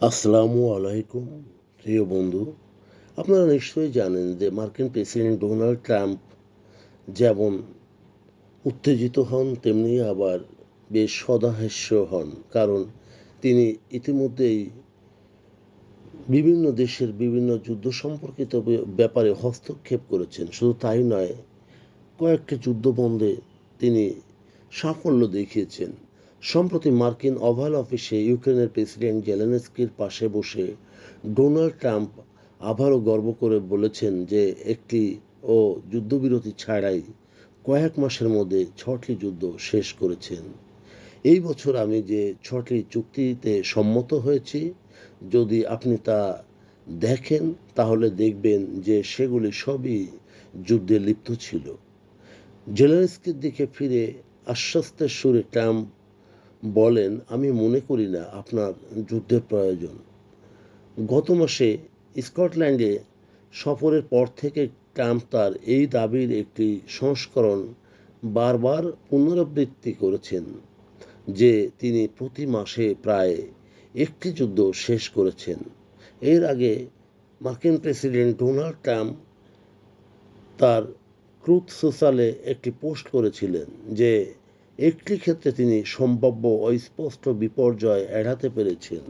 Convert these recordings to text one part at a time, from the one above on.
আসসালামু আলাইকুম, প্রিয় বন্ধু। আপনারা নিশ্চয়ই জানেন যে মার্কিন প্রেসিডেন্ট ডোনাল্ড ট্রাম্প যেমন উত্তেজিত হন, তেমনি আবার বেশ সদাহাস্য হন। কারণ তিনি ইতিমধ্যেই বিভিন্ন দেশের বিভিন্ন যুদ্ধ সম্পর্কিত ব্যাপারে হস্তক্ষেপ করেছেন। শুধু তাই নয়, কয়েকটি যুদ্ধ বন্ধে তিনি সাফল্য দেখিয়েছেন। সম্প্রতি মার্কিন ওভাল অফিসে ইউক্রেনের প্রেসিডেন্ট জেলেনস্কির পাশে বসে ডোনাল্ড ট্রাম্প আবারও গর্ব করে বলেছেন যে একটি ও যুদ্ধবিরতি ছাড়াই কয়েক মাসের মধ্যে ছটি যুদ্ধ শেষ করেছেন। এই বছর আমি যে ছটি চুক্তিতে সম্মত হয়েছি, যদি আপনি তা দেখেন, তাহলে দেখবেন যে সেগুলি সবই যুদ্ধে লিপ্ত ছিল। জেলেনস্কির দিকে ফিরে আশ্বস্তের সুরে ট্রাম্প বলেন, আমি মনে করি না আপনার যুদ্ধের প্রয়োজন। গত মাসে স্কটল্যান্ডে সফরের পর থেকে ট্রাম্প তার এই দাবির একটি সংস্করণ বারবার পুনরাবৃত্তি করেছেন, যে তিনি প্রতি মাসে প্রায় একটি যুদ্ধ শেষ করেছেন। এর আগে মার্কিন প্রেসিডেন্ট ডোনাল্ড ট্রাম্প তার ক্রুথ সোশ্যালে একটি পোস্ট করেছিলেন, যে একটি ক্ষেত্রে তিনি সম্ভাব্য অস্পষ্ট বিপর্যয় এড়াতে পেরেছেন।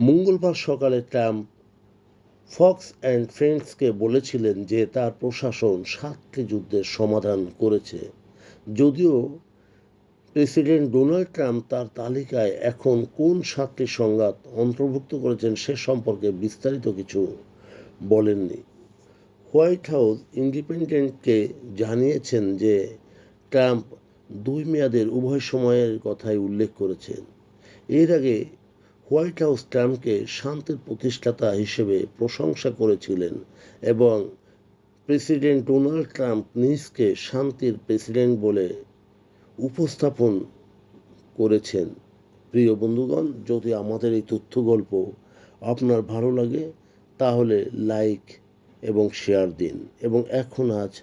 মঙ্গলবার সকালে ট্রাম্প ফক্স অ্যান্ড ফ্রেন্ডসকে বলেছিলেন যে তার প্রশাসন সাতটি যুদ্ধের সমাধান করেছে। যদিও প্রেসিডেন্ট ডোনাল্ড ট্রাম্প তার তালিকায় এখন কোন সাতটি সংঘাত অন্তর্ভুক্ত করেছেন সে সম্পর্কে বিস্তারিত কিছু বলেননি। হোয়াইট হাউস ইন্ডিপেন্ডেন্টকে জানিয়েছেন যে ট্রাম্প দুই মেয়াদের উভয় সময়ের কথাই উল্লেখ করেছেন। এর আগে হোয়াইট হাউস ট্রাম্পকে শান্তির প্রতিষ্ঠাতা হিসেবে প্রশংসা করেছিলেন এবং প্রেসিডেন্ট ডোনাল্ড ট্রাম্প নিজকে শান্তির প্রেসিডেন্ট বলে উপস্থাপন করেছেন। প্রিয় বন্ধুগণ, যদি আমাদের এই তথ্য গল্প আপনার ভালো লাগে, তাহলে লাইক এবং শেয়ার দিন। এবং এখন আজ